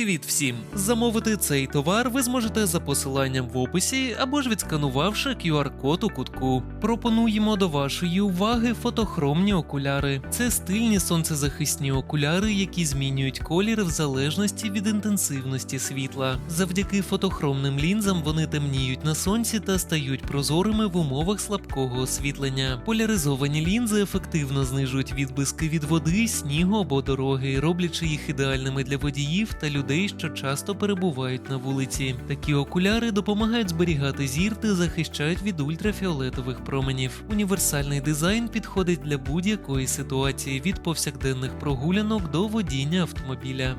Привіт всім! Замовити цей товар ви зможете за посиланням в описі або ж відсканувавши QR-код у кутку. Пропонуємо до вашої уваги фотохромні окуляри. Це стильні сонцезахисні окуляри, які змінюють колір в залежності від інтенсивності світла. Завдяки фотохромним лінзам вони темніють на сонці та стають прозорими в умовах слабкого освітлення. Поляризовані лінзи ефективно знижують відблиски від води, снігу або дороги, роблячи їх ідеальними для водіїв та людей, що часто перебувають на вулиці. Такі окуляри допомагають зберігати зір та захищають від ультрафіолетових променів. Універсальний дизайн підходить для будь-якої ситуації від повсякденних прогулянок до водіння автомобіля.